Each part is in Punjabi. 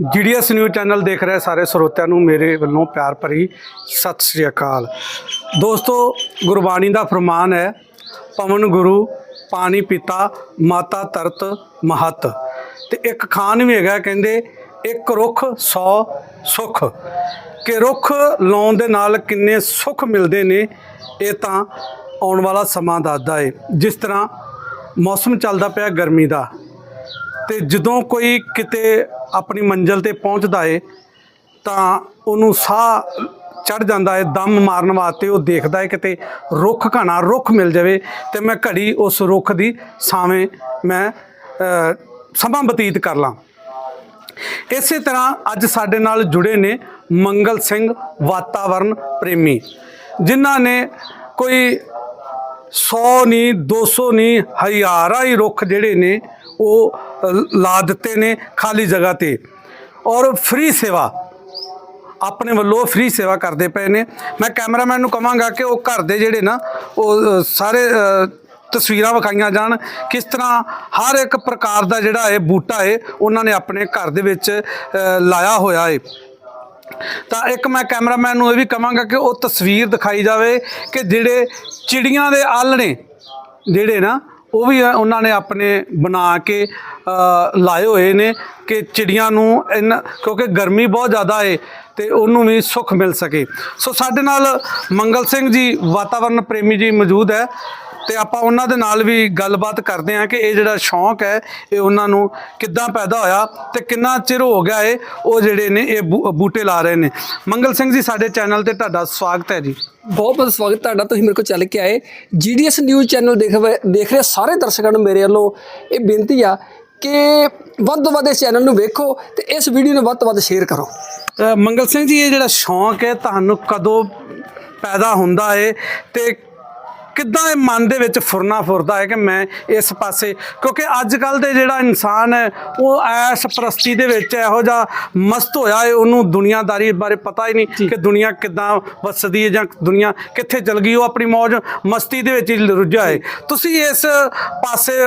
ਜੀਡੀਐਸ ਨਿਊਜ਼ ਚੈਨਲ ਦੇਖ ਰਹੇ ਸਾਰੇ ਸਰੋਤਿਆਂ ਨੂੰ ਮੇਰੇ ਵੱਲੋਂ ਪਿਆਰ ਭਰੀ ਸਤਿ ਸ੍ਰੀ ਅਕਾਲ। ਦੋਸਤੋ, ਗੁਰਬਾਣੀ ਦਾ ਫਰਮਾਨ ਹੈ, ਪਵਨ ਗੁਰੂ, ਪਾਣੀ ਪਿਤਾ, ਮਾਤਾ ਤਰਤ, ਮਹਤ। ਤੇ ਇੱਕ ਖਾਨ ਵੀ ਹੈਗਾ, ਕਹਿੰਦੇ, ਇੱਕ ਰੁੱਖ 100 ਸੁੱਖ। ਕਿ ਰੁੱਖ ਲਾਉਣ ਦੇ ਨਾਲ ਕਿੰਨੇ ਸੁੱਖ ਮਿਲਦੇ ਨੇ, ਇਹ ਤਾਂ ਆਉਣ ਵਾਲਾ ਸਮਾਂ ਦੱਸਦਾ ਏ। ਜਿਸ ਤਰ੍ਹਾਂ ਮੌਸਮ ਚੱਲਦਾ ਪਿਆ ਗਰਮੀ ਦਾ ਤੇ ਜਦੋਂ ਕੋਈ ਕਿਤੇ ਆਪਣੀ ਮੰਜ਼ਲ ਤੇ ਪਹੁੰਚਦਾ ਏ, ਤਾਂ ਉਹਨੂੰ ਸਾਹ ਚੜ ਜਾਂਦਾ ਹੈ ਦਮ ਮਾਰਨ ਵਾਸਤੇ ਉਹ ਦੇਖਦਾ ਹੈ ਕਿਤੇ ਰੁੱਖ ਘਣਾ ਰੁੱਖ ਮਿਲ ਜਾਵੇ ਤੇ ਮੈਂ ਘੜੀ ਉਸ ਰੁੱਖ ਦੀ ਛਾਵੇਂ ਮੈਂ ਸਮਾਂ ਬਤੀਤ ਕਰ ਲਾਂ। ਇਸੇ ਤਰ੍ਹਾਂ ਅੱਜ ਸਾਡੇ ਨਾਲ ਜੁੜੇ ਨੇ ਮੰਗਲ ਸਿੰਘ ਵਾਤਾਵਰਣ ਪ੍ਰੇਮੀ, ਜਿਨ੍ਹਾਂ ਨੇ ਕੋਈ 100 ਨਹੀਂ 200 ਨਹੀਂ ਹਜ਼ਾਰਾਂ ਹੀ ਰੁੱਖ ਜਿਹੜੇ ਨੇ, ਉਹ ਲਾ ਦਿੱਤੇ ਨੇ ਖਾਲੀ ਜਗ੍ਹਾ ਤੇ। ਔਰ ਫ੍ਰੀ ਸੇਵਾ, ਆਪਣੇ ਵੱਲੋਂ ਫ੍ਰੀ ਸੇਵਾ ਕਰਦੇ ਪਏ ਨੇ। ਮੈਂ ਕੈਮਰਾਮੈਨ ਨੂੰ ਕਹਾਂਗਾ ਕਿ ਉਹ ਘਰ ਦੇ ਜਿਹੜੇ ਨਾ, ਉਹ ਸਾਰੇ ਤਸਵੀਰਾਂ ਵਿਖਾਈਆਂ ਜਾਣ, ਕਿਸ ਤਰ੍ਹਾਂ ਹਰ ਇੱਕ ਪ੍ਰਕਾਰ ਦਾ ਜਿਹੜਾ ਇਹ ਬੂਟਾ ਹੈ ਉਹਨਾਂ ਨੇ ਆਪਣੇ ਘਰ ਦੇ ਵਿੱਚ ਲਾਇਆ ਹੋਇਆ ਹੈ ਤਾਂ ਇੱਕ ਮੈਂ ਕੈਮਰਾਮੈਨ ਨੂੰ ਇਹ ਵੀ ਕਹਾਂਗਾ ਕਿ ਉਹ ਤਸਵੀਰ ਦਿਖਾਈ ਜਾਵੇ ਕਿ ਜਿਹੜੇ ਚਿੜੀਆਂ ਦੇ ਆਲਣੇ ਜਿਹੜੇ ਨਾ ਉਹ ਵੀ ਉਹਨਾਂ ਨੇ ਆਪਣੇ ਬਣਾ ਕੇ ਲਾਏ ਹੋਏ ਨੇ ਕਿ ਚਿੜੀਆਂ ਨੂੰ ਇਨ, ਕਿਉਂਕਿ ਗਰਮੀ ਬਹੁਤ ਜ਼ਿਆਦਾ ਹੈ ਤੇ ਉਹਨੂੰ ਵੀ ਸੁੱਖ ਮਿਲ ਸਕੇ। ਸੋ ਸਾਡੇ ਨਾਲ ਮੰਗਲ ਸਿੰਘ ਜੀ, ਵਾਤਾਵਰਨ ਪ੍ਰੇਮੀ ਜੀ ਮੌਜੂਦ ਹੈ ਤੇ ਆਪਾਂ ਉਹਨਾਂ ਦੇ ਨਾਲ ਵੀ ਗੱਲਬਾਤ ਕਰਦੇ ਹਾਂ ਕਿ ਇਹ ਜਿਹੜਾ ਸ਼ੌਂਕ ਹੈ ਇਹ ਉਹਨਾਂ ਨੂੰ ਕਿੱਦਾਂ ਪੈਦਾ ਹੋਇਆ ਤੇ ਕਿੰਨਾ ਚਿਰ ਹੋ ਗਿਆ ਹੈ ਉਹ ਜਿਹੜੇ ਨੇ ਇਹ ਬੂ- ਬੂਟੇ ਲਾ ਰਹੇ ਨੇ। ਮੰਗਲ ਸਿੰਘ ਜੀ ਸਾਡੇ ਚੈਨਲ ਤੇ ਤੁਹਾਡਾ ਸਵਾਗਤ ਹੈ ਜੀ। ਬਹੁਤ ਬਹੁਤ ਸਵਾਗਤ ਤੁਹਾਡਾ ਤੁਸੀਂ ਮੇਰੇ ਕੋਲ ਚੱਲ ਕੇ ਆਏ। ਜੀਡੀਐਸ ਨਿਊਜ਼ ਚੈਨਲ ਦੇਖ ਦੇਖ ਰਹੇ ਸਾਰੇ ਦਰਸ਼ਕਾਂ ਨੂੰ ਮੇਰੇ ਵੱਲੋਂ ਇਹ ਬੇਨਤੀ ਆ ਕਿ ਵੱਧ ਤੋਂ ਵੱਧ ਇਸ ਚੈਨਲ ਨੂੰ ਵੇਖੋ ਤੇ ਇਸ ਵੀਡੀਓ ਨੂੰ ਵੱਧ ਤੋਂ ਵੱਧ ਸ਼ੇਅਰ ਕਰੋ। ਅ, ਮੰਗਲ ਸਿੰਘ ਜੀ ਇਹ ਜਿਹੜਾ ਸ਼ੌਂਕ ਹੈ ਤੁਹਾਨੂੰ ਕਦੋਂ ਪੈਦਾ ਹੁੰਦਾ ਹੈ ਤੇ ਕਿੱਦਾਂ ਇਹ ਮਨ ਦੇ ਵਿੱਚ ਫੁਰਨਾ ਫੁਰਦਾ ਹੈ ਕਿ ਮੈਂ ਇਸ ਪਾਸੇ? ਕਿਉਂਕਿ ਅੱਜ ਕੱਲ ਦੇ ਜਿਹੜਾ ਇਨਸਾਨ ਹੈ ਉਹ ਐਸ਼ ਪ੍ਰਸਤੀ ਦੇ ਵਿੱਚ ਇਹੋ ਜਿਹਾ ਮਸਤ ਹੋਇਆ ਹੈ ਉਹਨੂੰ ਦੁਨੀਆਦਾਰੀ ਬਾਰੇ ਪਤਾ ਹੀ ਨਹੀਂ ਕਿ ਦੁਨੀਆ ਕਿੱਦਾਂ ਵਸਦੀ ਹੈ ਜਾਂ ਦੁਨੀਆ ਕਿੱਥੇ ਚਲ ਗਈ ਉਹ ਆਪਣੀ ਮौज ਮਸਤੀ ਦੇ ਵਿੱਚ ਹੀ ਰੁੱਝਾ ਹੈ। ਤੁਸੀਂ ਇਸ ਪਾਸੇ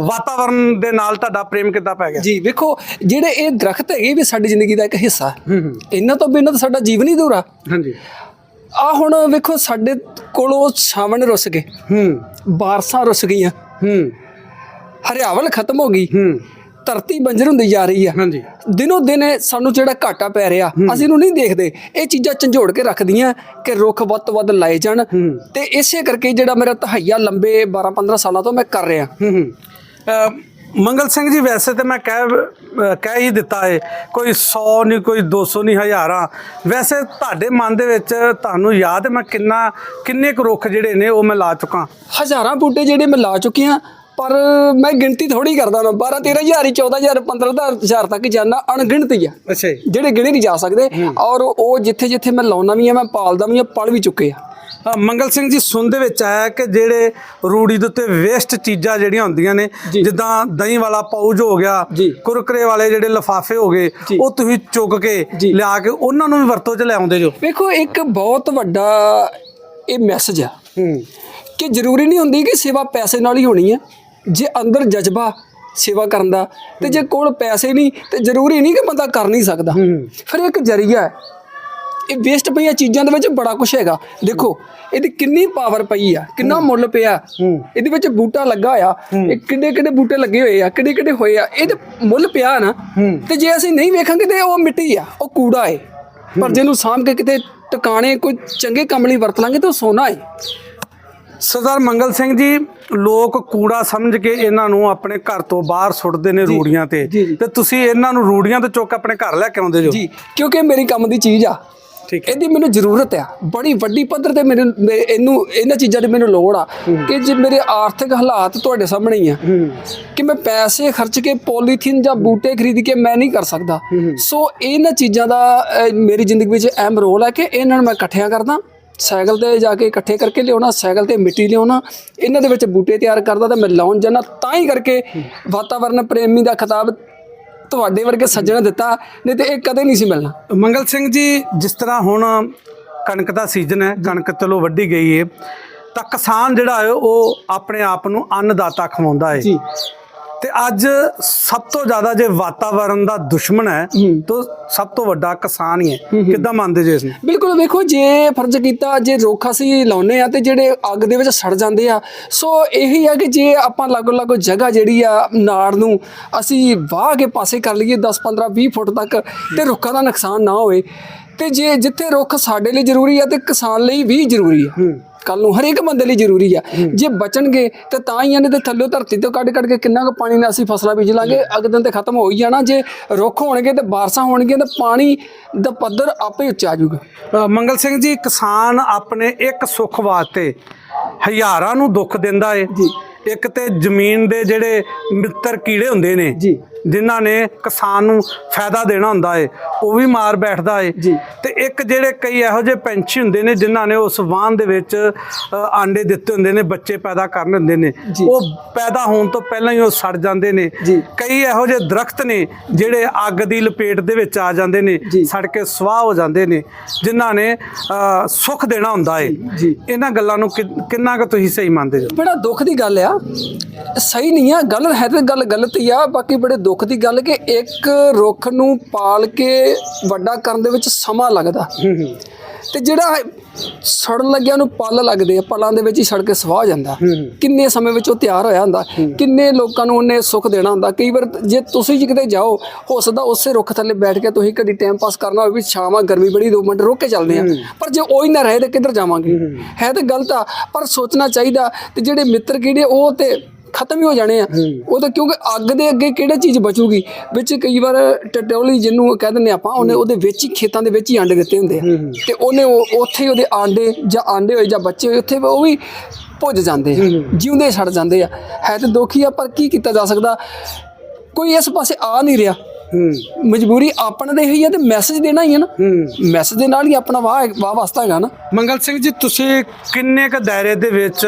ਵਾਤਾਵਰਣ ਦੇ ਨਾਲ ਤੁਹਾਡਾ ਪ੍ਰੇਮ ਕਿੱਦਾਂ ਪੈ ਗਿਆ? ਜੀ ਵੇਖੋ ਜਿਹੜੇ ਇਹ ਦਰਖਤ ਹੈਗੇ ਇਹ ਵੀ ਸਾਡੀ ਜ਼ਿੰਦਗੀ ਦਾ ਇੱਕ ਹਿੱਸਾ। ਇਹਨਾਂ ਤੋਂ ਬਿਨਾਂ ਤਾਂ ਸਾਡਾ ਜੀਵਨ ਹੀ ਅਧੂਰਾ। ਹਾਂਜੀ। ਆ ਹੁਣ ਵੇਖੋ ਸਾਡੇ ਕੋਲੋਂ ਸਾਵਣ ਰੁੱਸ ਗਏ। ਹੂੰ। ਬਾਰਸਾਂ ਰੁੱਸ ਗਈਆਂ। ਹੂੰ। ਹਰਿਆਵਲ ਖਤਮ ਹੋ ਗਈ। ਹੂੰ। ਧਰਤੀ ਬੰਜਰ ਹੁੰਦੀ ਜਾ ਰਹੀ ਆ। ਹਾਂਜੀ। ਦਿਨੋ ਦਿਨ ਸਾਨੂੰ ਜਿਹੜਾ ਘਾਟਾ ਪੈ ਰਿਹਾ ਅਸੀਂ ਇਹਨੂੰ ਨਹੀਂ ਦੇਖਦੇ। ਇਹ ਚੀਜ਼ਾਂ ਝੰਜੋੜ ਕੇ ਰੱਖਦੀਆਂ ਕਿ ਰੁੱਖ ਵੱਧ ਤੋਂ ਵੱਧ ਲਾਏ ਜਾਣ। ਤੇ ਇਸੇ ਕਰਕੇ ਜਿਹੜਾ ਮੇਰਾ ਤਹਈਆ ਲੰਬੇ 12 15 ਸਾਲਾਂ ਤੋਂ ਮੈਂ ਕਰ ਰਿਹਾ। ਹੂੰ ਹੂੰ। ਅ, ਮੰਗਲ ਸਿੰਘ ਜੀ ਵੈਸੇ ਤੇ ਮੈਂ ਕਹਿ ਕਹਿ ਹੀ ਦਿੱਤਾ ਹੈ ਕੋਈ 100 ਨਹੀਂ ਕੋਈ 200 ਨਹੀਂ ਹਜ਼ਾਰਾਂ। ਵੈਸੇ ਤੁਹਾਡੇ ਮਨ ਦੇ ਵਿੱਚ ਤੁਹਾਨੂੰ ਯਾਦ ਮੈਂ ਕਿੰਨਾ ਕਿੰਨੇ ਕੁ ਰੁੱਖ ਜਿਹੜੇ ਨੇ ਉਹ ਮੈਂ ਲਾ ਚੁੱਕਾ। ਹਜ਼ਾਰਾਂ ਬੂਟੇ ਜਿਹੜੇ ਮੈਂ ਲਾ ਚੁੱਕੀ ਹਾਂ ਪਰ ਮੈਂ ਗਿਣਤੀ ਥੋੜੀ ਕਰਦਾ ਮੈਂ 12 13000 ਹੀ 14000 15000 ਤੱਕ ਜਾਣਾ ਅਣਗਿਣਤ ਹੀ ਆ। ਅੱਛਾ ਜਿਹੜੇ ਗਿਣੇ ਨਹੀਂ ਜਾ ਸਕਦੇ। ਔਰ ਉਹ ਜਿੱਥੇ ਜਿੱਥੇ ਮੈਂ ਲਾਉਣਾ ਵੀ ਆ ਮੈਂ ਪਾਲਦਾ ਵੀ ਆ ਪਲ ਵੀ ਚੁੱਕੇ ਆ। ਮੰਗਲ ਸਿੰਘ ਜੀ ਸੁਣ ਦੇ ਵਿੱਚ ਆਇਆ ਕਿ ਜਿਹੜੇ ਰੂੜੀ ਦੇ ਉੱਤੇ ਵੇਸਟ ਚੀਜ਼ਾਂ ਜਿਹੜੀਆਂ ਹੁੰਦੀਆਂ ਨੇ। ਜਿੱਦਾਂ ਦਹੀਂ ਵਾਲਾ ਪਾਊਜ ਹੋ ਗਿਆ। ਕੁਰਕਰੇ ਵਾਲੇ ਜਿਹੜੇ ਲਫਾਫੇ ਹੋ ਗਏ। ਉਹ ਤੁਸੀਂ ਚੁੱਕ ਕੇ। ਲਿਆ ਕੇ ਉਹਨਾਂ ਨੂੰ ਵੀ ਵਰਤੋਂ 'ਚ ਲਿਆਉਂਦੇ ਜੋ ਵੇਖੋ ਇੱਕ ਬਹੁਤ ਵੱਡਾ ਇਹ ਮੈਸੇਜ ਆ ਕਿ ਜ਼ਰੂਰੀ ਨਹੀਂ ਹੁੰਦੀ ਕਿ ਸੇਵਾ ਪੈਸੇ ਨਾਲ ਹੀ ਹੋਣੀ ਹੈ ਜੇ ਅੰਦਰ ਜਜ਼ਬਾ ਸੇਵਾ ਕਰਨ ਦਾ ਤੇ ਜੇ ਕੋਲ ਪੈਸੇ ਨਹੀਂ ਤੇ ਜ਼ਰੂਰੀ ਨਹੀਂ ਕਿ ਬੰਦਾ ਕਰ ਨਹੀਂ ਸਕਦਾ ਫਿਰ ਇੱਕ ਜਰੀਆ ਹੈ ਇਹ ਵੇਸਟ ਪਈਆਂ ਚੀਜ਼ਾਂ ਦੇ ਵਿੱਚ ਬੜਾ ਕੁਝ ਹੈਗਾ। ਦੇਖੋ ਇਹਦੀ ਕਿੰਨੀ ਪਾਵਰ ਪਈ ਆ ਕਿੰਨਾ ਮੁੱਲ ਪਿਆ। ਇਹਦੇ ਵਿੱਚ ਬੂਟਾ ਲੱਗਾ ਹੋਇਆ। ਇਹ ਕਿੱਡੇ ਕਿੱਡੇ ਬੂਟੇ ਲੱਗੇ ਹੋਏ ਆ ਕਿੱਡੇ ਕਿੱਡੇ ਹੋਏ ਆ ਇਹਦੇ ਮੁੱਲ ਪਿਆ ਨਾ। ਤੇ ਜੇ ਅਸੀਂ ਨਹੀਂ ਵੇਖਾਂਗੇ ਤੇ ਉਹ ਮਿੱਟੀ ਆ ਉਹ ਕੂੜਾ ਏ। ਪਰ ਜਿਹਨੂੰ ਸਾਂਭ ਕੇ ਕਿਤੇ ਟਿਕਾਣੇ ਕੋਈ ਚੰਗੇ ਕੰਮ ਲਈ ਵਰਤ ਲਾਂਗੇ ਤਾਂ ਉਹ ਸੋਨਾ ਏ। ਸਰਦਾਰ ਮੰਗਲ ਸਿੰਘ ਜੀ ਲੋਕ ਕੂੜਾ ਸਮਝ ਕੇ ਇਹਨਾਂ ਨੂੰ ਆਪਣੇ ਘਰ ਤੋਂ ਬਾਹਰ ਸੁੱਟਦੇ ਨੇ ਰੂੜੀਆਂ ਤੇ। ਜੀ, ਜੀ। ਤੇ ਤੁਸੀਂ ਇਹਨਾਂ ਨੂੰ ਰੂੜੀਆਂ ਤੋਂ ਚੁੱਕ ਆਪਣੇ ਘਰ ਲੈ ਕੇ ਆਉਂਦੇ ਜੋ? ਜੀ ਕਿਉਂਕਿ ਮੇਰੀ ਕੰਮ ਦੀ ਚੀਜ਼ ਆ। ਠੀਕ ਇਹਦੀ ਮੈਨੂੰ ਜ਼ਰੂਰਤ ਆ। ਬੜੀ ਵੱਡੀ ਪੱਧਰ ਤੇ ਮੈਨੂੰ ਮੇ- ਇਹਨੂੰ ਇਹਨਾਂ ਚੀਜ਼ਾਂ ਦੀ ਮੈਨੂੰ ਲੋੜ ਆ ਕਿ ਜੇ ਮੇਰੇ ਆਰਥਿਕ ਹਾਲਾਤ ਤੁਹਾਡੇ ਸਾਹਮਣੇ ਹੀ ਆ ਕਿ ਮੈਂ ਪੈਸੇ ਖਰਚ ਕੇ ਪੋਲੀਥੀਨ ਜਾਂ ਬੂਟੇ ਖਰੀਦ ਕੇ ਮੈਂ ਨਹੀਂ ਕਰ ਸਕਦਾ। ਸੋ ਇਹਨਾਂ ਚੀਜ਼ਾਂ ਦਾ ਅਹ, ਮੇਰੀ ਜ਼ਿੰਦਗੀ ਵਿੱਚ ਅਹਿਮ ਰੋਲ ਹੈ ਕਿ ਇਹਨਾਂ ਨੂੰ ਮੈਂ ਇਕੱਠਿਆਂ ਕਰਦਾ ਸਾਈਕਲ ਤੇ ਜਾ ਕੇ ਇਕੱਠੇ ਕਰਕੇ ਲਿਆਉਣਾ ਸਾਈਕਲ ਤੇ ਮਿੱਟੀ ਲਿਆਉਣਾ ਇਹਨਾਂ ਦੇ ਵਿੱਚ ਬੂਟੇ ਤਿਆਰ ਕਰਦਾ ਤੇ ਮੈਂ ਲਾਉਣ ਜਾਣਾ ਤਾਂ ਹੀ ਕਰਕੇ ਵਾਤਾਵਰਣ ਪ੍ਰੇਮੀ ਦਾ ਖਿਤਾਬ ਤੁਹਾਡੇ ਵਰਗੇ ਸੱਜਣਾ ਦਿੱਤਾ ਨਹੀਂ ਤੇ ਇਹ ਕਦੇ ਨਹੀਂ ਸੀ ਮਿਲਣਾ। ਮੰਗਲ ਸਿੰਘ ਜੀ ਜਿਸ ਤਰ੍ਹਾਂ ਹੁਣ ਕਣਕ ਦਾ ਸੀਜ਼ਨ ਹੈ ਕਣਕ ਚਲੋ ਵੱਢੀ ਗਈ ਹੈ ਤਾਂ ਕਿਸਾਨ ਜਿਹੜਾ ਹੈ ਉਹ ਆਪਣੇ ਆਪ ਨੂੰ ਅੰਨਦਾਤਾ ਖਵਾਉਂਦਾ ਹੈ ਜੀ। ਤੇ ਅੱਜ ਸਭ ਤੋਂ ਜ਼ਿਆਦਾ ਜੇ ਵਾਤਾਵਰਣ ਦਾ ਦੁਸ਼ਮਣ ਹੈ ਹੂੰ। ਤਾਂ ਸਭ ਤੋਂ ਵੱਡਾ ਕਿਸਾਨ ਹੀ ਹੈ। ਕਿੱਦਾਂ ਮੰਨਦੇ ਜੇ ਇਸ ਨੂੰ? ਬਿਲਕੁਲ ਵੇਖੋ ਜੇ ਫਰਜ਼ ਕੀਤਾ ਜੇ ਰੁੱਖ ਅਸੀਂ ਲਾਉਨੇ ਆ ਤੇ ਜਿਹੜੇ ਅੱਗ ਦੇ ਵਿੱਚ ਸੜ ਜਾਂਦੇ ਆ ਸੋ ਇਹੀ ਆ ਕਿ ਜੇ ਆਪਾਂ ਲਾਗੋ ਲਾਗੋ ਜਗ੍ਹਾ ਜਿਹੜੀ ਆ ਨਾੜ ਨੂੰ ਅਸੀਂ ਵਾਹ ਕੇ ਪਾਸੇ ਕਰ ਲਈਏ 10 15 20 ਫੁੱਟ ਤੱਕ ਤੇ ਰੁੱਖਾਂ ਦਾ ਨੁਕਸਾਨ ਨਾ ਹੋਵੇ ਤੇ ਜੇ ਜਿੱਥੇ ਰੁੱਖ ਸਾਡੇ ਲਈ ਜ਼ਰੂਰੀ ਆ ਤੇ ਕਿਸਾਨ ਲਈ ਵੀ ਜ਼ਰੂਰੀ ਆ। ਕੱਲ ਨੂੰ ਹਰੇਕ ਬੰਦੇ ਲਈ ਜ਼ਰੂਰੀ ਆ। ਜੇ ਬਚਣਗੇ ਤੇ ਤਾਂ ਹੀ ਇਹਨੇ ਤੇ ਥੱਲੇ ਧਰਤੀ ਤੋਂ ਕੱਢ ਕੱਢ ਕੇ ਕਿੰਨਾ ਕੁ ਪਾਣੀ ਨਾਲ ਅਸੀਂ ਫਸਲਾਂ ਬੀਜ ਲਾਂਗੇ। ਅਗਲੇ ਦਿਨ ਤੇ ਖਤਮ ਹੋ ਹੀ ਜਾਣਾ। ਜੇ ਰੁੱਖ ਹੋਣਗੇ ਤੇ ਬਾਰਿਸ਼ਾਂ ਹੋਣਗੀਆਂ ਤੇ ਪਾਣੀ ਦਾ ਪੱਧਰ ਆਪੇ ਉੱਚਾ ਜਾਊਗਾ। ਮੰਗਲ ਸਿੰਘ ਜੀ ਕਿਸਾਨ ਆਪਣੇ ਇੱਕ ਸੁੱਖ ਵਾਸਤੇ ਹਜ਼ਾਰਾਂ ਨੂੰ ਦੁੱਖ ਦਿੰਦਾ ਏ। ਇੱਕ ਤੇ ਜ਼ਮੀਨ ਦੇ ਜਿਹੜੇ ਮਿੱਤਰ ਕੀੜੇ ਹੁੰਦੇ ਨੇ ਜੀ। ਜਿਨ੍ਹਾਂ ਨੇ ਕਿਸਾਨ ਨੂੰ ਫਾਇਦਾ ਦੇਣਾ ਹੁੰਦਾ ਏ ਉਹ ਵੀ ਮਾਰ ਬੈਠਦਾ ਏ। ਤੇ ਇੱਕ ਜਿਹੜੇ ਕਈ ਇਹੋ ਜਿਹੇ ਪੰਛੀ ਹੁੰਦੇ ਨੇ ਜਿਨ੍ਹਾਂ ਨੇ ਉਸ ਵਾਹਨ ਦੇ ਵਿੱਚ ਆਂਡੇ ਦਿੱਤੇ ਹੁੰਦੇ ਨੇ ਬੱਚੇ ਪੈਦਾ ਕਰਨ ਹੁੰਦੇ ਨੇ। ਉਹ ਪੈਦਾ ਹੋਣ ਤੋਂ ਪਹਿਲਾਂ ਹੀ ਉਹ ਸੜ ਜਾਂਦੇ ਨੇ। ਕਈ ਇਹੋ ਜਿਹੇ ਦਰਖਤ ਨੇ ਜਿਹੜੇ ਅੱਗ ਦੀ ਲਪੇਟ ਦੇ ਵਿੱਚ ਆ ਜਾਂਦੇ ਨੇ। ਸੜ ਕੇ ਸਵਾਹ ਹੋ ਜਾਂਦੇ ਨੇ ਜਿਨ੍ਹਾਂ ਨੇ ਸੁੱਖ ਦੇਣਾ ਹੁੰਦਾ ਏ। ਇਹਨਾਂ ਗੱਲਾਂ ਨੂੰ ਕਿੰਨਾ ਕੁ ਤੁਸੀਂ ਸਹੀ ਮੰਨਦੇ ਜੋ ਬੜਾ ਦੁੱਖ ਦੀ ਗੱਲ ਆ ਸਹੀ ਨਹੀਂ ਆ ਗੱਲ ਹੈ ਤੇ ਗੱਲ ਗਲਤ ਹੀ ਆ ਬਾਕੀ ਬੜੇ ਦੁੱਖ ਦੀ ਗੱਲ ਕਿ ਇੱਕ ਰੁੱਖ ਨੂੰ ਪਾਲ ਕੇ ਵੱਡਾ ਕਰਨ ਦੇ ਵਿੱਚ ਸਮਾਂ ਲੱਗਦਾ। ਤੇ ਜਿਹੜਾ ਸੜਨ ਲੱਗਿਆ ਨੂੰ ਪਲ ਲੱਗਦੇ ਆ ਪਲਾਂ ਦੇ ਵਿੱਚ ਹੀ ਸੜ ਕੇ ਸਵਾਹ ਜਾਂਦਾ। ਕਿੰਨੇ ਸਮੇਂ ਵਿੱਚ ਉਹ ਤਿਆਰ ਹੋਇਆ ਹੁੰਦਾ ਕਿੰਨੇ ਲੋਕਾਂ ਨੂੰ ਉਹਨੇ ਸੁੱਖ ਦੇਣਾ ਹੁੰਦਾ। ਕਈ ਵਾਰ ਜੇ ਤੁਸੀਂ ਜੀ ਕਿਤੇ ਜਾਓ ਹੋ ਸਕਦਾ ਉਸੇ ਰੁੱਖ ਥੱਲੇ ਬੈਠ ਕੇ ਤੁਸੀਂ ਕਦੀ ਟਾਈਮ ਪਾਸ ਕਰਨਾ ਹੋਵੇ ਵੀ ਸ਼ਾਮ ਆ ਗਰਮੀ ਬੜੀ ਦੋ ਮਿੰਟ ਰੁਕ ਕੇ ਚੱਲਦੇ ਆ। ਪਰ ਜੇ ਉਹ ਹੀ ਨਾ ਰਹੇ ਤੇ ਕਿੱਧਰ ਜਾਵਾਂਗੇ? ਹੈ ਤਾਂ ਗਲਤ ਆ ਪਰ ਸੋਚਣਾ ਚਾਹੀਦਾ ਤੇ ਜਿਹੜੇ ਮਿੱਤਰ ਕੀੜੇ ਉਹ ਤੇ ਖਤਮ ਹੀ ਹੋ ਜਾਣੇ ਆ। ਉਹ ਤਾਂ ਕਿਉਂਕਿ ਅੱਗ ਦੇ ਅੱਗੇ ਕਿਹੜਾ ਚੀਜ਼ ਬਚੂਗੀ? ਵਿੱਚ ਕਈ ਵਾਰ ਟਟੋਲੀ ਜਿਹਨੂੰ ਕਹਿ ਦਿੰਦੇ ਆਪਾਂ ਉਹਨੇ ਉਹਦੇ ਵਿੱਚ ਹੀ ਖੇਤਾਂ ਦੇ ਵਿੱਚ ਹੀ ਆਂਡੇ ਦਿੱਤੇ ਹੁੰਦੇ ਆ। ਤੇ ਉਹਨੇ ਉਹ- ਉੱਥੇ ਹੀ ਉਹਦੇ ਆਂਡੇ ਜਾਂ ਆਂਡੇ ਹੋਏ ਜਾਂ ਬੱਚੇ ਹੋਏ ਉੱਥੇ ਉਹ ਵੀ ਭੁੱਜ ਜਾਂਦੇ ਆ ਜਿਉਂਦੇ ਸੜ ਜਾਂਦੇ ਆ। ਹੈ ਤੇ ਦੁਖੀ ਆ ਪਰ ਕੀ ਕੀਤਾ ਜਾ ਸਕਦਾ? ਕੋਈ ਇਸ ਪਾਸੇ ਆ ਨਹੀਂ ਰਿਹਾ। ਮਜਬੂਰੀ ਆਪਣਾ ਦੇ ਹੀ ਆ ਤੇ ਮੈਸੇਜ ਦੇਣਾ ਹੀ ਆ ਨਾ। ਮੈਸੇਜ ਦੇ ਨਾਲ ਹੀ ਆਪਣਾ ਵਾਹ ਵਾਹ ਵਾਸਤਾ ਹੈਗਾ ਨਾ। ਮੰਗਲ ਸਿੰਘ ਜੀ ਤੁਸੀਂ ਕਿੰਨੇ ਕ ਦਾਇਰੇ ਦੇ ਵਿੱਚ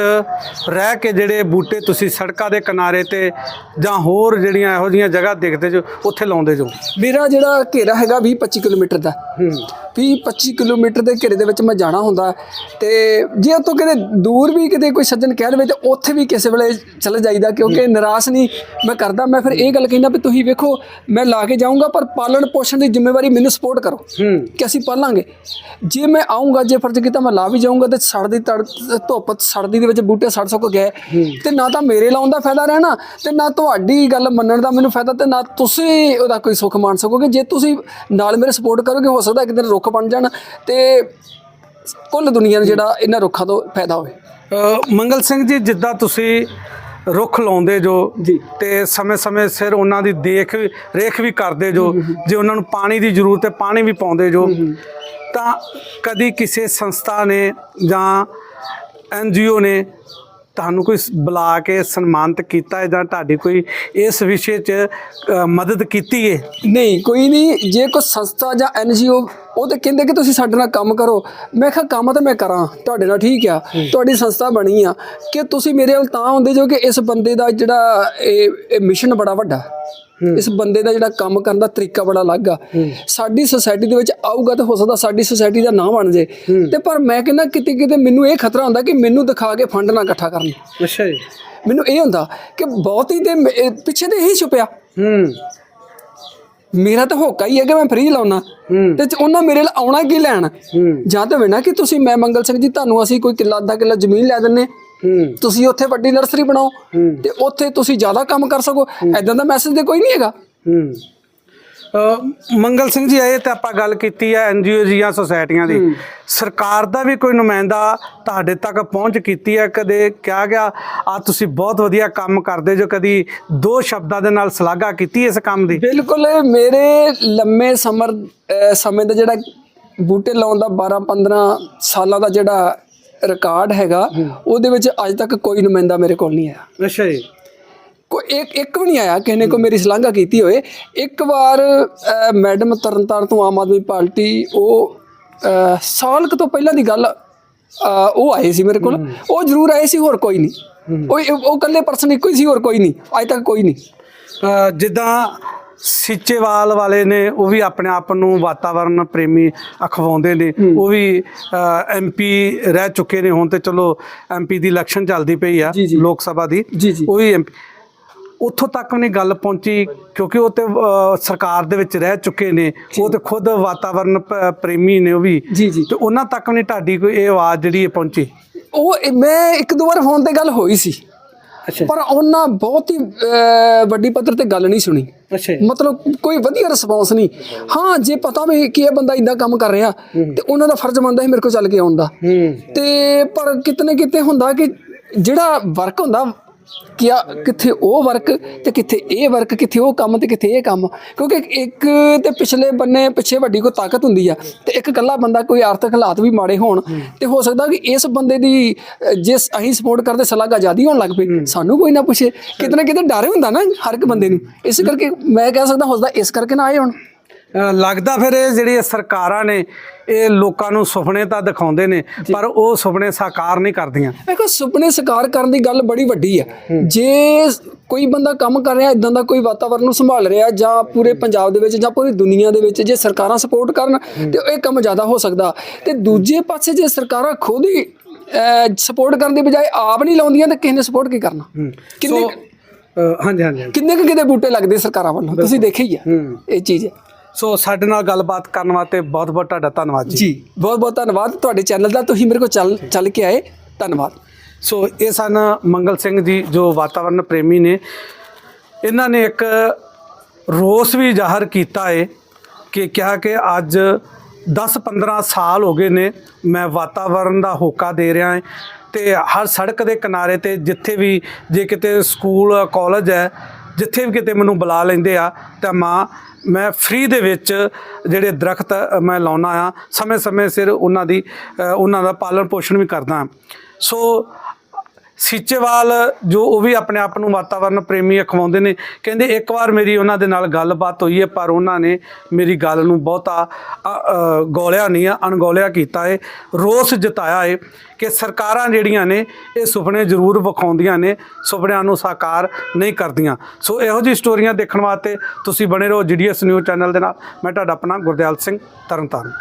ਰਹਿ ਕੇ ਜਿਹੜੇ ਬੂਟੇ ਤੁਸੀਂ ਸੜਕਾਂ ਦੇ ਕਿਨਾਰੇ ਤੇ ਜਾਂ ਹੋਰ ਜਿਹੜੀਆਂ ਇਹੋ ਜਿਹੀਆਂ ਜਗ੍ਹਾ ਦੇਖਦੇ ਜੋ ਉੱਥੇ ਲਾਉਂਦੇ ਜੋ? ਮੇਰਾ ਜਿਹੜਾ ਘੇਰਾ ਹੈਗਾ 20 25 ਕਿਲੋਮੀਟਰ ਦਾ। 20 25 ਕਿਲੋਮੀਟਰ ਦੇ ਘੇਰੇ ਦੇ ਵਿੱਚ ਮੈਂ ਜਾਣਾ ਹੁੰਦਾ ਤੇ ਜੇ ਉਤੋਂ ਕਿਤੇ ਦੂਰ ਵੀ ਕਿਤੇ ਕੋਈ ਸੱਜਣ ਕਹਿ ਦੇਵੇ ਤੇ ਉੱਥੇ ਵੀ ਕਿਸੇ ਵੇਲੇ ਚਲੇ ਜਾਈਦਾ ਕਿਉਂਕਿ ਨਿਰਾਸ਼ ਨਹੀਂ ਮੈਂ ਕਰਦਾ। ਮੈਂ ਫਿਰ ਇਹ ਗੱਲ ਕਹਿੰਦਾ ਵੀ ਤੁਸੀਂ ਵੇਖੋ ਮੈਂ ਲਾ ਕੇ ਜਾਊਂਗਾ ਪਰ ਪਾਲਣ ਪੋਸ਼ਣ ਦੀ ਜ਼ਿੰਮੇਵਾਰੀ ਮੈਨੂੰ ਸਪੋਰਟ ਕਰੋ ਕਿ ਅਸੀਂ ਪਾਲਾਂਗੇ। ਜੇ ਮੈਂ ਆਉਂਗਾ ਜੇ ਫਰਜ਼ ਕੀਤਾ ਮੈਂ ਲਾ ਵੀ ਜਾਊਂਗਾ ਤੇ ਸੜਦੀ ਤੜ ਧੁੱਪ ਸੜਦੀ ਦੇ ਵਿੱਚ ਬੂਟੇ ਸੜ ਸੁੱਕ ਗਏ ਤੇ ਨਾ ਤਾਂ ਮੇਰੇ ਲਾਉਣ ਦਾ ਫਾਇਦਾ ਰਹਿਣਾ ਤੇ ਨਾ ਤੁਹਾਡੀ ਗੱਲ ਮੰਨਣ ਦਾ ਮੈਨੂੰ ਫਾਇਦਾ ਤੇ ਨਾ ਤੁਸੀਂ ਉਹਦਾ ਕੋਈ ਸੁੱਖ ਮਾਣ ਸਕੋਗੇ। ਜੇ ਤੁਸੀਂ ਨਾਲ ਮੇਰੇ ਸਪੋਰਟ ਕਰੋਗੇ ਹੋ ਸਕਦਾ ਇੱਕ ਦਿਨ ਰੁੱਖ ਬਣ ਜਾਣ ਤੇ ਕੁੱਲ ਦੁਨੀਆ ਨੂੰ ਜਿਹੜਾ ਇਹਨਾਂ ਰੁੱਖਾਂ ਤੋਂ ਫਾਇਦਾ ਹੋਵੇ। ਮੰਗਲ ਸਿੰਘ ਜੀ ਜਿੱਦਾਂ ਤੁਸੀਂ ਰੁੱਖ ਲਾਉਂਦੇ ਜੋ ਜੀ। ਤੇ ਸਮੇਂ-ਸਮੇਂ ਸਿਰ ਉਹਨਾਂ ਦੀ ਦੇਖ ਰੇਖ ਵੀ ਕਰਦੇ ਜੋ ਜੇ ਉਹਨਾਂ ਨੂੰ ਪਾਣੀ ਦੀ ਜ਼ਰੂਰਤ ਹੈ ਪਾਣੀ ਵੀ ਪਾਉਂਦੇ ਜੋ। ਤਾਂ ਕਦੀ ਕਿਸੇ ਸੰਸਥਾ ਨੇ ਜਾਂ ਐਨਜੀਓ ਨੇ ਤੁਹਾਨੂੰ ਕੋਈ ਬੁਲਾ ਕੇ ਸਨਮਾਨਿਤ ਕੀਤਾ ਹੈ ਜਾਂ ਤੁਹਾਡੀ ਕੋਈ ਇਸ ਵਿਸ਼ੇ 'ਚ ਮਦਦ ਕੀਤੀ ਹੈ? ਨਹੀਂ ਕੋਈ ਨਹੀਂ। ਜੇ ਕੋਈ ਸੰਸਥਾ ਜਾਂ ਐਨਜੀਓ ਉਹ ਤੇ ਕਹਿੰਦੇ ਕਿ ਤੁਸੀਂ ਸਾਡੇ ਨਾਲ ਕੰਮ ਕਰੋ। ਮੈਂ ਕਿਹਾ ਕੰਮ ਤਾਂ ਮੈਂ ਕਰਾਂ ਤੁਹਾਡੇ ਨਾਲ ਠੀਕ ਆ ਤੁਹਾਡੀ ਸੰਸਥਾ ਬਣੀ ਆ। ਕਿ ਤੁਸੀਂ ਮੇਰੇ ਵੱਲ ਤਾਂ ਆਉਂਦੇ ਜੋ ਕਿ ਇਸ ਬੰਦੇ ਦਾ ਜਿਹੜਾ ਇਹ ਇਹ ਮਿਸ਼ਨ ਬੜਾ ਵੱਡਾ। ਇਸ ਬੰਦੇ ਦਾ ਜਿਹੜਾ ਕੰਮ ਕਰਨ ਦਾ ਤਰੀਕਾ ਬੜਾ ਅਲੱਗ ਆ। ਸਾਡੀ ਸੁਸਾਇਟੀ ਦੇ ਵਿੱਚ ਆਊਗਾ ਤਾਂ ਹੋ ਸਕਦਾ ਸਾਡੀ ਸੁਸਾਇਟੀ ਦਾ ਨਾਂ ਬਣ ਜੇ। ਤੇ ਪਰ ਮੈਂ ਕਹਿੰਦਾ ਕਿਤੇ ਕਿਤੇ ਮੈਨੂੰ ਇਹ ਖਤਰਾ ਹੁੰਦਾ ਕਿ ਮੈਨੂੰ ਦਿਖਾ ਕੇ ਫੰਡ ਨਾ ਇਕੱਠਾ ਕਰਨ। ਅੱਛਾ ਜੀ। ਮੈਨੂੰ ਇਹ ਹੁੰਦਾ ਕਿ ਬਹੁਤੀ ਇਹ ਪਿੱਛੇ ਤੇ ਇਹੀ ਛੁਪਿਆ। ਹੂੰ। ਮੇਰਾ ਤਾਂ ਹੋਕਾ ਹੀ ਹੈ ਕਿ ਮੈਂ ਫ੍ਰੀ ਲਾਉਣਾ। ਤੇ ਚ- ਉਹਨਾਂ ਮੇਰੇ ਲਈ ਆਉਣਾ ਕੀ ਲੈਣ? ਜਾਂ ਤਾਂ ਵੇਣਾ ਕਿ ਤੁਸੀਂ ਮੈਂ ਮੰਗਲ ਸਿੰਘ ਜੀ ਤੁਹਾਨੂੰ ਅਸੀਂ ਕੋਈ ਕਿੱਲਾ ਅੱਧਾ ਕਿੱਲਾ ਜ਼ਮੀਨ ਲੈ ਦਿੰਨੇ। ਤੁਸੀਂ ਉੱਥੇ ਵੱਡੀ ਨਰਸਰੀ ਬਣਾਓ। ਤੇ ਉੱਥੇ ਤੁਸੀਂ ਜ਼ਿਆਦਾ ਕੰਮ ਕਰ ਸਕੋ। ਐਦਾਂ ਦਾ ਮੈਸੇਜ ਤੇ ਕੋਈ ਨਹੀਂ ਹੈਗਾ। ਹੂੰ। ਅ, ਮੰਗਲ ਸਿੰਘ ਜੀ ਆਏ ਤਾਂ ਆਪਾਂ ਗੱਲ ਕੀਤੀ ਹੈ ਐਨਜੀਓ ਜਾਂ ਸੁਸਾਇਟੀਆਂ ਦੀ। ਸਰਕਾਰ ਦਾ ਵੀ ਕੋਈ ਨੁਮਾਇੰਦਾ ਤੁਹਾਡੇ ਤੱਕ ਪਹੁੰਚ ਕੀਤੀ ਹੈ ਕਦੇ ਕਿਹਾ ਗਿਆ ਆ ਤੁਸੀਂ ਬਹੁਤ ਵਧੀਆ ਕੰਮ ਕਰਦੇ ਜੋ ਕਦੀ ਦੋ ਸ਼ਬਦਾਂ ਦੇ ਨਾਲ ਸ਼ਲਾਘਾ ਕੀਤੀ ਇਸ ਕੰਮ ਦੀ? ਬਿਲਕੁਲ ਮੇਰੇ ਲੰਮੇ ਸਮਰ ਅਹ ਸਮੇਂ ਦਾ ਜਿਹੜਾ ਬੂਟੇ ਲਾਉਣ ਦਾ 12 15 ਸਾਲਾਂ ਦਾ ਜਿਹੜਾ ਰਿਕਾਰਡ ਹੈਗਾ ਉਹਦੇ ਵਿੱਚ ਅੱਜ ਤੱਕ ਕੋਈ ਨੁਮਾਇੰਦਾ ਮੇਰੇ ਕੋਲ ਨਹੀਂ ਆਇਆ। ਅੱਛਾ ਜੀ। ਕੋਈ ਇੱਕ ਇੱਕ ਵੀ ਨਹੀਂ ਆਇਆ ਕਿਸੇ ਨੇ ਕੋਈ ਮੇਰੀ ਸ਼ਲਾਘਾ ਕੀਤੀ ਹੋਏ ਇੱਕ ਵਾਰ ਮੈਡਮ ਤਰਨਤਾਰਨ ਤੋਂ ਆਮ ਆਦਮੀ ਪਾਰਟੀ ਉਹ ਸਾਲ ਕੁ ਤੋਂ ਪਹਿਲਾਂ ਦੀ ਗੱਲ ਉਹ ਆਏ ਸੀ ਮੇਰੇ ਕੋਲ। ਉਹ ਜ਼ਰੂਰ ਆਏ ਸੀ ਹੋਰ ਕੋਈ ਨਹੀਂ। ਉਹ ਉਹ ਇਕੱਲੇ ਪਰਸਨ ਇੱਕੋ ਹੀ ਸੀ ਹੋਰ ਕੋਈ ਨਹੀਂ। ਅੱਜ ਤੱਕ ਕੋਈ ਨਹੀਂ। ਜਿੱਦਾਂ ਸੀਚੇਵਾਲ ਵਾਲੇ ਨੇ ਉਹ ਵੀ ਆਪਣੇ ਆਪ ਨੂੰ ਵਾਤਾਵਰਣ ਪ੍ਰੇਮੀ ਅਖਵਾਉਂਦੇ ਨੇ। ਉਹ ਵੀ ਐਮਪੀ ਰਹਿ ਚੁੱਕੇ ਨੇ। ਹੁਣ ਤੇ ਚਲੋ ਐਮਪੀ ਦੀ ਇਲੈਕਸ਼ਨ ਚੱਲਦੀ ਪਈ ਆ। ਲੋਕ ਸਭਾ ਦੀ। ਉਹ ਵੀ MP ਉੱਥੋਂ ਤੱਕ ਵੀ ਨਹੀਂ ਗੱਲ ਪਹੁੰਚੀ ਕਿਉਂਕਿ ਉਹ ਤੇ ਸਰਕਾਰ ਦੇ ਵਿੱਚ ਰਹਿ ਚੁੱਕੇ ਨੇ। ਉਹ ਤੇ ਖੁਦ ਵਾਤਾਵਰਨ ਪ- ਪ੍ਰੇਮੀ ਨੇ ਉਹ ਵੀ। ਜੀ ਜੀ। ਤੇ ਉਹਨਾਂ ਤੱਕ ਵੀ ਨਹੀਂ ਤੁਹਾਡੀ ਕੋਈ ਇਹ ਆਵਾਜ਼ ਜਿਹੜੀ ਪਹੁੰਚੀ। ਉਹ ਇਹ- ਮੈਂ ਇੱਕ ਦੋ ਵਾਰ ਫੋਨ ਤੇ ਗੱਲ ਹੋਈ ਸੀ। ਅੱਛਾ। ਪਰ ਉਹਨਾਂ ਬਹੁਤ ਹੀ ਅਹ, ਵੱਡੀ ਪੱਧਰ ਤੇ ਗੱਲ ਨਹੀਂ ਸੁਣੀ। ਅੱਛਾ। ਮਤਲਬ ਕੋਈ ਵਧੀਆ ਰਿਸਪੌਂਸ ਨਹੀਂ। ਹਾਂ ਜੇ ਪਤਾ ਵੀ ਕਿ ਇਹ ਬੰਦਾ ਇਦਾਂ ਕੰਮ ਕਰ ਰਿਹਾ ਤੇ ਉਹਨਾਂ ਦਾ ਫਰਜ਼ ਬਣਦਾ ਹੈ ਮੇਰੇ ਕੋਲ ਚੱਲ ਕੇ ਆਉਣ ਦਾ। ਹੂੰ। ਤੇ ਪਰ ਕਿਤਨੇ ਕਿਤੇ ਹੁੰਦਾ ਕਿ ਜਿਹੜਾ ਵਰਕ ਹੁੰਦਾ ਕਿ ਆ ਕਿੱਥੇ ਉਹ ਵਰਕ ਤੇ ਕਿੱਥੇ ਇਹ ਵਰਕ ਕਿੱਥੇ ਉਹ ਕੰਮ ਤੇ ਕਿੱਥੇ ਇਹ ਕੰਮ। ਕਿਉਂਕਿ ਇੱਕ ਤੇ ਪਿਛਲੇ ਬੰਨੇ ਪਿੱਛੇ ਵੱਡੀ ਕੋਈ ਤਾਕਤ ਹੁੰਦੀ ਆ ਤੇ ਇੱਕ ਇਕੱਲਾ ਬੰਦਾ ਕੋਈ ਆਰਥਿਕ ਹਾਲਾਤ ਵੀ ਮਾੜੇ ਹੋਣ ਤੇ ਹੋ ਸਕਦਾ ਕਿ ਇਸ ਬੰਦੇ ਦੀ ਅ, ਜੇ ਅਸੀਂ ਸਪੋਰਟ ਕਰਦੇ ਸਲਾਗਾ ਜਿਆਦੀ ਹੋਣ ਲੱਗ ਪਈ ਸਾਨੂੰ ਕੋਈ ਨਾ ਪੁੱਛੇ। ਕਿਤਨੇ ਕਿਤੇ ਡਰ ਹੁੰਦਾ ਨਾ ਹਰ ਇੱਕ ਬੰਦੇ ਨੂੰ। ਇਸ ਕਰਕੇ ਮੈਂ ਕਹਿ ਸਕਦਾ ਹੋ ਸਕਦਾ ਇਸ ਕਰਕੇ ਨਾ ਆਏ ਹੁਣ। ਲੱਗਦਾ ਫਿਰ ਇਹ ਜਿਹੜੀਆਂ ਸਰਕਾਰਾਂ ਨੇ ਇਹ ਲੋਕਾਂ ਨੂੰ ਸੁਪਨੇ ਤਾਂ ਦਿਖਾਉਂਦੇ ਨੇ ਪਰ ਉਹ ਸੁਪਨੇ ਸਾਕਾਰ ਨਹੀਂ ਕਰਦੀਆਂ। ਵੇਖੋ ਸੁਪਨੇ ਸਾਕਾਰ ਕਰਨ ਦੀ ਗੱਲ ਬੜੀ ਵੱਡੀ ਆ ਜੇ ਕੋਈ ਬੰਦਾ ਕੰਮ ਕਰ ਰਿਹਾ ਇਦਾਂ ਦਾ ਕੋਈ ਵਾਤਾਵਰਨ ਨੂੰ ਸੰਭਾਲ ਰਿਹਾ ਜਾਂ ਪੂਰੇ ਪੰਜਾਬ ਦੇ ਵਿੱਚ ਜਾਂ ਪੂਰੀ ਦੁਨੀਆ ਦੇ ਵਿੱਚ ਜੇ ਸਰਕਾਰਾਂ ਸਪੋਰਟ ਕਰਨ ਤੇ ਇਹ ਕੰਮ ਜ਼ਿਆਦਾ ਹੋ ਸਕਦਾ। ਤੇ ਦੂਜੇ ਪਾਸੇ ਜੇ ਸਰਕਾਰਾਂ ਖੁਦ ਹੀ ਸਪੋਰਟ ਕਰਨ ਦੀ ਬਜਾਏ ਆਪ ਨਹੀਂ ਲਾਉਂਦੀਆਂ ਤਾਂ ਕਿਸੇ ਨੇ ਸਪੋਰਟ ਕੀ ਕਰਨਾ? ਕਿੰਨੇ ਹਾਂਜੀ ਹਾਂਜੀ। ਕਿੰਨੇ ਕੁ ਕਿਤੇ ਬੂਟੇ ਲੱਗਦੇ ਸਰਕਾਰਾਂ ਵੱਲੋਂ? ਤੁਸੀਂ ਦੇਖਿਆ ਹੀ ਆ ਇਹ ਚੀਜ਼ ਸੋ ਸਾਡੇ ਨਾਲ ਗੱਲਬਾਤ ਕਰਨ ਵਾਸਤੇ ਬਹੁਤ ਬਹੁਤ ਤੁਹਾਡਾ ਧੰਨਵਾਦ ਜੀ। ਜੀ। ਬਹੁਤ ਬਹੁਤ ਧੰਨਵਾਦ ਤੁਹਾਡੇ ਚੈਨਲ ਦਾ। ਤੁਸੀਂ ਮੇਰੇ ਕੋਲ ਚੱਲ ਚੱਲ ਕੇ ਆਏ। ਧੰਨਵਾਦ। ਸੋ ਇਹ ਸਨ ਮੰਗਲ ਸਿੰਘ ਜੀ ਜੋ ਵਾਤਾਵਰਨ ਪ੍ਰੇਮੀ ਨੇ। ਇਹਨਾਂ ਨੇ ਇੱਕ ਰੋਸ ਵੀ ਜ਼ਾਹਰ ਕੀਤਾ ਹੈ ਕਿ ਕਿਹਾ ਕਿ ਅੱਜ 10-15 ਸਾਲ ਹੋ ਗਏ ਨੇ ਮੈਂ ਵਾਤਾਵਰਨ ਦਾ ਹੋਕਾ ਦੇ ਰਿਹਾ ਹਾਂ ਤੇ ਹਰ ਸੜਕ ਦੇ ਕਿਨਾਰੇ ਤੇ ਜਿੱਥੇ ਵੀ ਜੇ ਕਿਤੇ ਸਕੂਲ ਕਾਲਜ ਹੈ ਜਿੱਥੇ ਵੀ ਕਿਤੇ ਮੈਨੂੰ ਬੁਲਾ ਲੈਂਦੇ ਆ ਤਾਂ ਮਾਂ ਮੈਂ ਫ੍ਰੀ ਦੇ ਵਿੱਚ ਜਿਹੜੇ ਦਰਖਤ ਮੈਂ ਲਾਉਣਾ ਆ, ਸਮੇਂ-ਸਮੇਂ ਸਿਰ ਉਹਨਾਂ ਦੀ ਉਹਨਾਂ ਦਾ ਪਾਲਣ ਪੋਸ਼ਣ ਵੀ ਕਰਦਾ। ਸੋ ਸੀਚੇਵਾਲ ਜੋ ਉਹ ਵੀ ਆਪਣੇ ਆਪ ਨੂੰ ਵਾਤਾਵਰਨ ਪ੍ਰੇਮੀ ਅਖਵਾਉਂਦੇ ਨੇ ਕਹਿੰਦੇ ਇੱਕ ਵਾਰ ਮੇਰੀ ਉਹਨਾਂ ਦੇ ਨਾਲ ਗੱਲਬਾਤ ਹੋਈ ਹੈ ਪਰ ਉਹਨਾਂ ਨੇ ਮੇਰੀ ਗੱਲ ਨੂੰ ਬਹੁਤਾ ਅ, ਗੋਲਿਆ ਨਹੀਂ ਆ ਅਣਗੋਲਿਆ ਕੀਤਾ ਹੈ ਰੋਸ ਜਤਾਇਆ ਏ ਕਿ ਸਰਕਾਰਾਂ ਜਿਹੜੀਆਂ ਨੇ ਇਹ ਸੁਪਨੇ ਜ਼ਰੂਰ ਵਿਖਾਉਂਦੀਆਂ ਨੇ ਸੁਪਨਿਆਂ ਨੂੰ ਸਾਕਾਰ ਨਹੀਂ ਕਰਦੀਆਂ। ਸੋ ਇਹੋ ਜਿਹੀ ਸਟੋਰੀਆਂ ਦੇਖਣ ਵਾਸਤੇ ਤੁਸੀਂ ਬਣੇ ਰਹੋ ਜੀਡੀਐਸ ਨਿਊਜ਼ ਚੈਨਲ ਦੇ ਨਾਲ। ਮੈਂ ਤੁਹਾਡਾ ਆਪਣਾ ਗੁਰਦਿਆਲ ਸਿੰਘ ਤਰਨਤਾਰਨ।